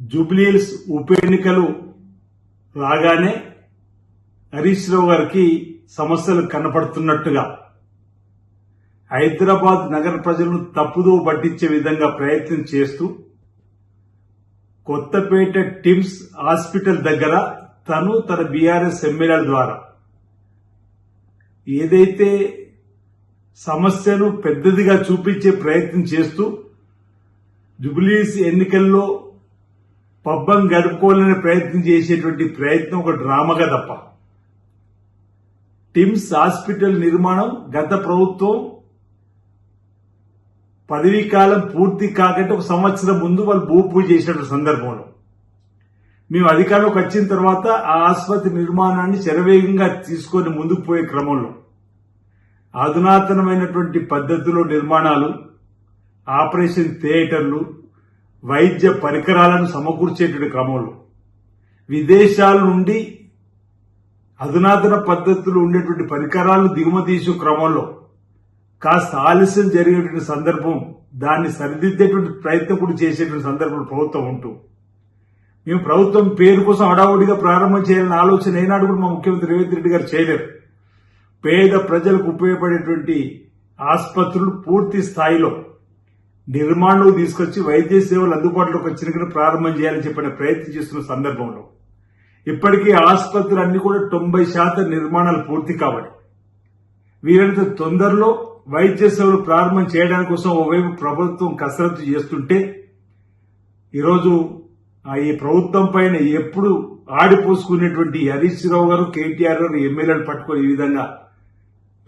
జూబ్లీహిల్స్ ఉప ఎన్నికలు రాగానే హరీష్ రావు గారికి సమస్యలు కనపడుతున్నట్టుగా హైదరాబాద్ నగర ప్రజలను తప్పుదో పట్టించే విధంగా ప్రయత్నం చేస్తూ కొత్తపేట టిమ్స్ హాస్పిటల్ దగ్గర తను తన బీఆర్ఎస్ ఎమ్మెల్యేల ద్వారా ఏదైతే సమస్యను పెద్దదిగా చూపించే ప్రయత్నం చేస్తూ జుబిలీస్ ఎన్నికల్లో పబ్బం గడుపుకోవాలనే ప్రయత్నం చేసేటువంటి ప్రయత్నం ఒక డ్రామాగా తప్ప టిమ్స్ హాస్పిటల్ నిర్మాణం గత ప్రభుత్వం పదవీ కాలం పూర్తి కాకంటే ఒక సంవత్సరం ముందు వాళ్ళు భూ పూజ చేసిన సందర్భంలో. మేము అధికారంలోకి వచ్చిన తర్వాత ఆ ఆసుపత్రి నిర్మాణాన్ని శరవేగంగా తీసుకొని ముందుకు పోయే క్రమంలో. అధునాతనమైనటువంటి పద్ధతిలో నిర్మాణాలు ఆపరేషన్ థియేటర్లు వైద్య పరికరాలను సమకూర్చేటువంటి క్రమంలో. విదేశాల నుండి అధునాతన పద్ధతులు ఉండేటువంటి పరికరాలను దిగుమతి చేసే క్రమంలో కాస్త ఆలస్యం జరిగేటువంటి సందర్భం దాన్ని సరిదిద్దేటువంటి ప్రయత్నం కూడా చేసేటువంటి సందర్భం ప్రభుత్వం ఉంటూ. మేము ప్రభుత్వం పేరు కోసం హడావుడిగా ప్రారంభం చేయాలని ఆలోచన ఏనాడు కూడా మా ముఖ్యమంత్రి రేవంత్ రెడ్డి గారు చేయలేరు పేద ప్రజలకు ఉపయోగపడేటువంటి ఆసుపత్రులు పూర్తి స్థాయిలో నిర్మాణంలో తీసుకొచ్చి వైద్య సేవలు అందుబాటులోకి వచ్చిన ప్రారంభం చేయాలని చెప్పిన ప్రయత్నం చేస్తున్న సందర్భంలో ఇప్పటికీ ఆసుపత్రులు అన్ని కూడా తొంభై శాతం నిర్మాణాలు పూర్తి కాబట్టి వీరంత తొందరలో వైద్య సేవలు ప్రారంభం చేయడానికి కోసం ఓవైపు ప్రభుత్వం కసరత్తు చేస్తుంటే ఈరోజు ఆ ఈ ప్రభుత్వం పైన ఎప్పుడు ఆడిపోసుకునేటువంటి హరీష్ రావు గారు కేటీఆర్ గారు ఎమ్మెల్యేలు పట్టుకొని ఈ విధంగా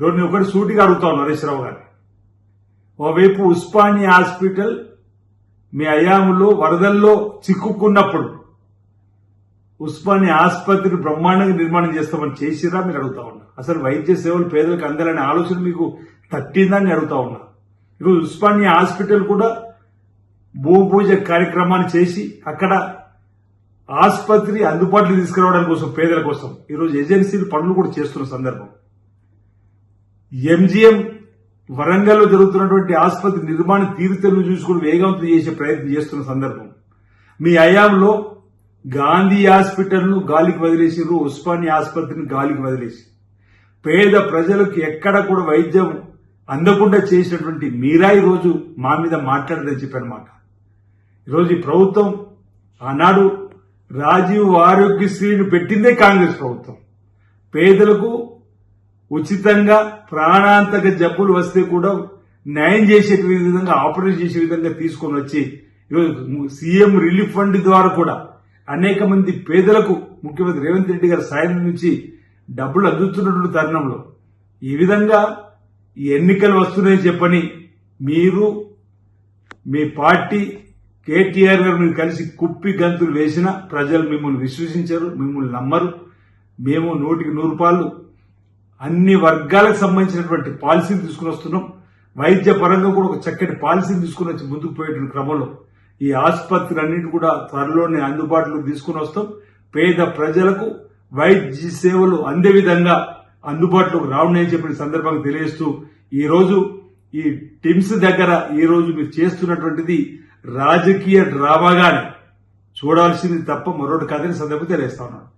ఈరోజు నేను ఒకటి సూటిగా అడుగుతాను హరీష్ రావు గారు. ఓవైపు ఉస్మానియా హాస్పిటల్ మీ అయాములో వరదల్లో చిక్కుకున్నప్పుడు ఉస్మానియా ఆసుపత్రిని బ్రహ్మాండంగా నిర్మాణం చేస్తామని చేసిరా మీరు అడుగుతా ఉన్నా. అసలు వైద్య సేవలు పేదలకు అందాలనే ఆలోచన మీకు తట్టిందని అడుగుతా ఉన్నా. ఈరోజు ఉస్మానియా హాస్పిటల్ కూడా భూమి పూజ కార్యక్రమాన్ని చేసి అక్కడ ఆసుపత్రి అందుబాటులో తీసుకురావడం కోసం పేదల కోసం ఈరోజు ఏజెన్సీలు పనులు కూడా చేస్తున్న సందర్భం. ఎంజిఎం వరంగల్లో జరుగుతున్నటువంటి ఆసుపత్రి నిర్మాణ తీరుతెన్ను చూసుకుని వేగవంతం చేసే ప్రయత్నం చేస్తున్న సందర్భం. మీ అయాంలో గాంధీ హాస్పిటల్ను గాలికి వదిలేసిర్రు ఉస్మానియా ఆసుపత్రిని గాలికి వదిలేసి. పేద ప్రజలకు ఎక్కడ కూడా వైద్యం అందకుండా చేసినటువంటి మీరా ఈరోజు మా మీద మాట్లాడదని చెప్పనమాట ఈరోజు ఈ ప్రభుత్వం ఆనాడు రాజీవ్ ఆరోగ్యశ్రీని పెట్టిందే కాంగ్రెస్ ప్రభుత్వం. పేదలకు ఉచితంగా ప్రాణాంతక జబ్బులు వస్తే కూడా న్యాయం చేసే విధంగా ఆపరేట్ చేసే విధంగా తీసుకొని వచ్చి ఈరోజు సీఎం రిలీఫ్ ఫండ్ ద్వారా కూడా అనేక మంది పేదలకు ముఖ్యమంత్రి రేవంత్ రెడ్డి గారి సాయం నుంచి డబ్బులు అందుతున్నటువంటి తరుణంలో ఈ విధంగా ఈ ఎన్నికలు వస్తున్నాయని చెప్పని మీరు మీ పార్టీ కేటీఆర్ గారు మీరు కలిసి కుప్పి గంతులు వేసినా ప్రజలు మిమ్మల్ని విశ్వసించరు మిమ్మల్ని నమ్మరు. మేము నూటికి నూరు రూపాయలు అన్ని వర్గాలకు సంబంధించినటువంటి పాలసీలు తీసుకుని వస్తున్నాం. వైద్య పరంగా కూడా ఒక చక్కటి పాలసీని తీసుకుని వచ్చి ముందుకు పోయేటువంటి క్రమంలో ఈ ఆసుపత్రులన్నింటి కూడా త్వరలోనే అందుబాటులోకి తీసుకుని వస్తాం. పేద ప్రజలకు వైద్య సేవలు అందే విధంగా అందుబాటులోకి రావున్నాయని చెప్పిన సందర్భంగా తెలియజేస్తూ ఈరోజు ఈ టిమ్స్ దగ్గర ఈరోజు మీరు చేస్తున్నటువంటిది రాజకీయ డ్రామాగానే. చూడాల్సింది తప్ప మరొకటి కాదని సందర్భం తెలియజేస్తా ఉన్నాను.